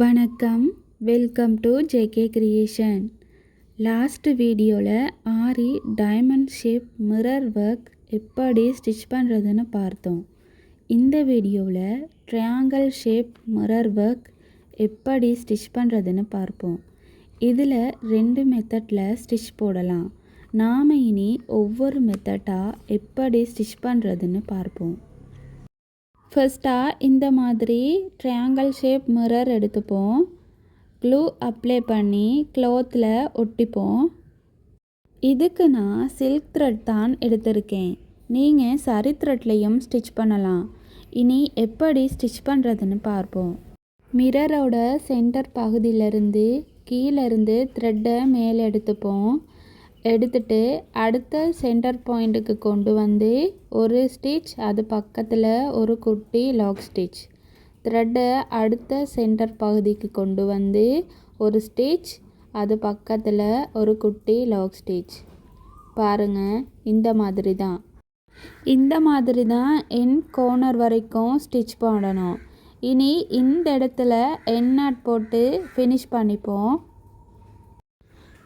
வணக்கம். Welcome to JK creation last வீடியோவில் aari diamond shape mirror work எப்படி stitch பண்ணுறதுன்னு பார்த்தோம். இந்த வீடியோவில் ட்ரையாங்கிள் ஷேப் மிரர் ஒர்க் எப்படி ஸ்டிச் பண்ணுறதுன்னு பார்ப்போம். இதில் ரெண்டு மெத்தடில் ஸ்டிச் போடலாம். நாம் இனி ஒவ்வொரு மெத்தடாக எப்படி ஸ்டிச் பண்ணுறதுன்னு பார்ப்போம். ஃபர்ஸ்ட்டாக இந்த மாதிரி ட்ரையாங்கிள் ஷேப் மிரர் எடுத்துப்போம். க்ளூ அப்ளை பண்ணி க்ளோத்தில் ஒட்டிப்போம். இதுக்கு நான் சில்க் த்ரெட் தான் எடுத்திருக்கேன். நீங்கள் சரி த்ரெட்லேயும் ஸ்டிச் பண்ணலாம். இனி எப்படி ஸ்டிச் பண்ணுறதுன்னு பார்ப்போம். மிரரோட சென்டர் பகுதியிலேருந்து கீழேருந்து த்ரெட்டை மேலே எடுத்துப்போம். எடுத்துட்டு அடுத்த சென்டர் பாயிண்ட்டுக்கு கொண்டு வந்து ஒரு ஸ்டிச் அது பக்கத்தில் ஒரு குட்டி லாக் ஸ்டிச் த்ரெட்டை அடுத்த சென்டர் பகுதிக்கு கொண்டு வந்து ஒரு ஸ்டிச் அது பக்கத்தில் ஒரு குட்டி லாக் ஸ்டிச் பாருங்கள் இந்த மாதிரி தான் இந்த மாதிரி தான் என் கோனர் வரைக்கும் ஸ்டிச் போடணும். இனி இந்த இடத்துல என் நாட் போட்டு ஃபினிஷ் பண்ணிப்போம்.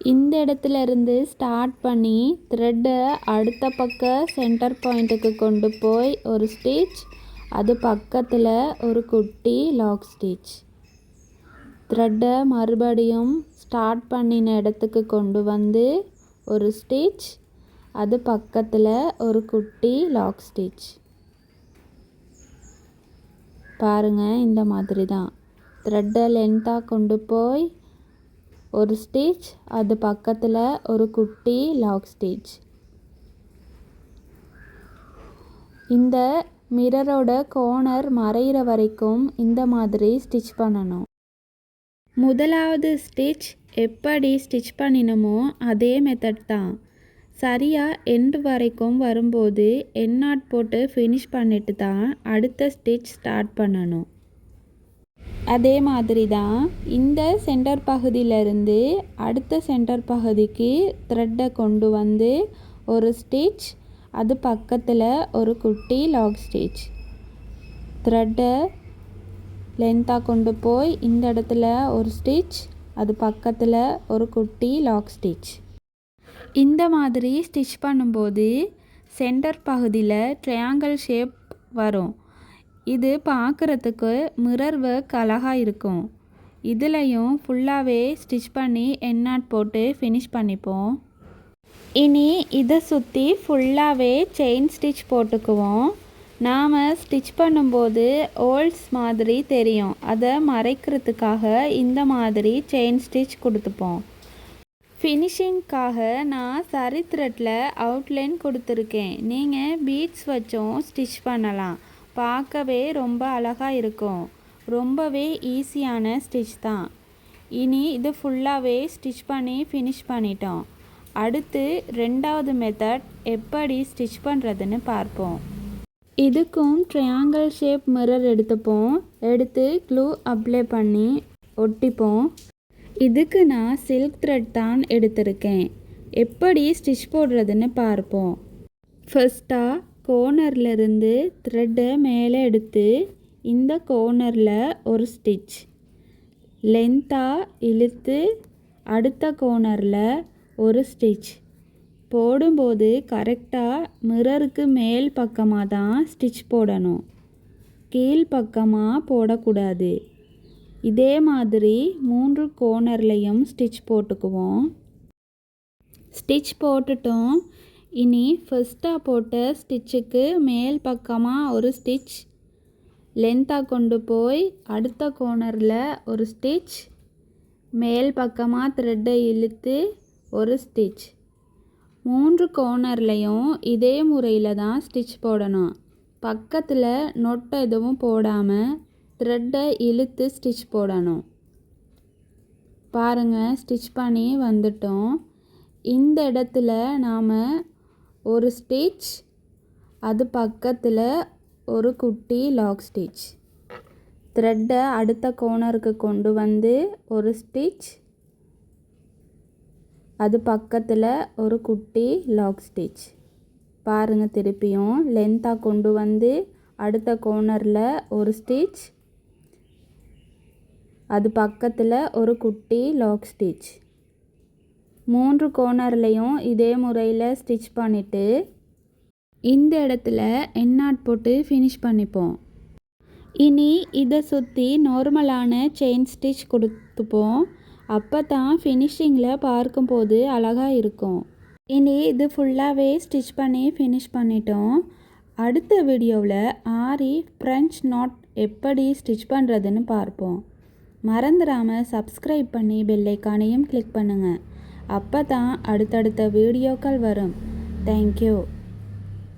இந்த இடத்துல இருந்து ஸ்டார்ட் பண்ணி த்ரெட்டை அடுத்த பக்க சென்டர் பாயிண்ட்டுக்கு கொண்டு போய் ஒரு ஸ்டிச் அது பக்கத்தில் ஒரு குட்டி லாக் ஸ்டிச் த்ரெட்டை மறுபடியும் ஸ்டார்ட் பண்ணின இடத்துக்கு கொண்டு வந்து ஒரு ஸ்டிச் அது பக்கத்தில் ஒரு குட்டி லாக் ஸ்டிச் பாருங்கள் இந்த மாதிரி தான் த்ரெட்டை லென்த்தாக கொண்டு போய் ஒரு ஸ்டிச் அது பக்கத்தில் ஒரு குட்டி லாக் ஸ்டிச். இந்த மிரரோட கோனர் மறையிற வரைக்கும் இந்த மாதிரி ஸ்டிச் பண்ணணும். முதலாவது ஸ்டிச் எப்படி ஸ்டிச் பண்ணினோமோ அதே மெத்தட் தான். சரியாக எண்டு வரைக்கும் வரும்போது என் நாட் போட்டு ஃபினிஷ் பண்ணிட்டு தான் அடுத்த ஸ்டிச் ஸ்டார்ட் பண்ணணும். அதே மாதிரி தான் இந்த சென்டர் பகுதியிலேருந்து அடுத்த சென்டர் பகுதிக்கு த்ரெட்டை கொண்டு வந்து ஒரு ஸ்டிச் அது பக்கத்தில் ஒரு குட்டி லாக் ஸ்டிச் த்ரெட்டை லென்த்தாக கொண்டு போய் இந்த இடத்துல ஒரு ஸ்டிச் அது பக்கத்தில் ஒரு குட்டி லாக் ஸ்டிச் இந்த மாதிரி ஸ்டிச் பண்ணும்போது சென்டர் பகுதியில் ட்ரையாங்கிள் ஷேப் வரும். இது பார்க்குறதுக்கு மிரர் ஒர்க் அழகாக இருக்கும். இதுலேயும் ஃபுல்லாகவே ஸ்டிச் பண்ணி எண்ணாட் போட்டு ஃபினிஷ் பண்ணிப்போம். இனி இதை சுற்றி ஃபுல்லாகவே செயின் ஸ்டிச் போட்டுக்குவோம். நாம் ஸ்டிச் பண்ணும்போது ஓல்ட்ஸ் மாதிரி தெரியும். அதை மறைக்கிறதுக்காக இந்த மாதிரி செயின் ஸ்டிச் கொடுத்துப்போம். ஃபினிஷிங்க்காக நான் சரி த்ரெட்டில் அவுட்லைன் கொடுத்துருக்கேன். நீங்கள் பீட்ஸ் வச்சும் ஸ்டிச் பண்ணலாம். பார்க்கவே ரொம்ப அழகாக இருக்கும். ரொம்பவே ஈஸியான ஸ்டிச் தான். இனி இது ஃபுல்லாகவே ஸ்டிச் பண்ணி ஃபினிஷ் பண்ணிட்டோம். அடுத்து ரெண்டாவது மெத்தட் எப்படி ஸ்டிச் பண்ணுறதுன்னு பார்ப்போம். இதுக்கும் ட்ரையாங்கிள் ஷேப் மிரர் எடுத்துப்போம். எடுத்து க்ளூ அப்ளை பண்ணி ஒட்டிப்போம். இதுக்கு நான் சில்க் த்ரெட் தான் எடுத்திருக்கேன். எப்படி ஸ்டிச் போடுறதுன்னு பார்ப்போம். ஃபஸ்ட்டாக கோர்னர்லேருந்து த்ரெட்டை மேலே எடுத்து இந்த கோர்னரில் ஒரு ஸ்டிச் லென்த்தாக இழுத்து அடுத்த கோர்னரில் ஒரு ஸ்டிச் போடும்போது கரெக்டாக மிரருக்கு மேல் பக்கமாக தான் ஸ்டிச் போடணும். கீழ் பக்கமாக போடக்கூடாது. இதே மாதிரி மூன்று கோர்னர்லேயும் ஸ்டிச் போட்டுக்குவோம். ஸ்டிச் போட்டுட்டோம். இனி ஃபஸ்ட்டாக போட்ட ஸ்டிச்சுக்கு மேல் பக்கமாக ஒரு ஸ்டிச் லென்த்தாக கொண்டு போய் அடுத்த கோனரில் ஒரு ஸ்டிச் மேல் பக்கமாக த்ரெட்டை இழுத்து ஒரு ஸ்டிச் மூன்று கோனர்லேயும் இதே முறையில் தான் ஸ்டிச் போடணும். பக்கத்தில் நொட்டை எதுவும் போடாமல் த்ரெட்டை இழுத்து ஸ்டிச் போடணும். பாருங்கள் ஸ்டிச் பண்ணி வந்துட்டோம். இந்த இடத்துல நாம் ஒரு ஸ்டிச் அது பக்கத்தில் ஒரு குட்டி லாக் ஸ்டிச். த்ரெட்டை அடுத்த கோனருக்கு கொண்டு வந்து ஒரு ஸ்டிச் அது பக்கத்தில் ஒரு குட்டி லாக் ஸ்டிச். பாருங்கள் திருப்பியும் லென்த்தாக கொண்டு வந்து அடுத்த கோனரில் ஒரு ஸ்டிச் அது பக்கத்தில் ஒரு குட்டி லாக் ஸ்டிச். மூன்று கோர்னர்லேயும் இதே முறையில் ஸ்டிச் பண்ணிவிட்டு இந்த இடத்துல எண்ணாட் போட்டு ஃபினிஷ் பண்ணிப்போம். இனி இதை சுற்றி நார்மலான செயின் ஸ்டிச் கொடுத்துப்போம். அப்போ தான் ஃபினிஷிங்கில் பார்க்கும்போது அழகாக இருக்கும். இனி இது ஃபுல்லாகவே ஸ்டிச் பண்ணி ஃபினிஷ் பண்ணிட்டோம். அடுத்த வீடியோவில் ஆரி ஃப்ரெஞ்ச் நாட் எப்படி ஸ்டிச் பண்ணுறதுன்னு பார்ப்போம். மறந்துடாமல் சப்ஸ்கிரைப் பண்ணி பெல்லைக்கானையும் கிளிக் பண்ணுங்கள் அப்போ தான் அடுத்தடுத்த வீடியோக்கள் வரும். தேங்க்யூ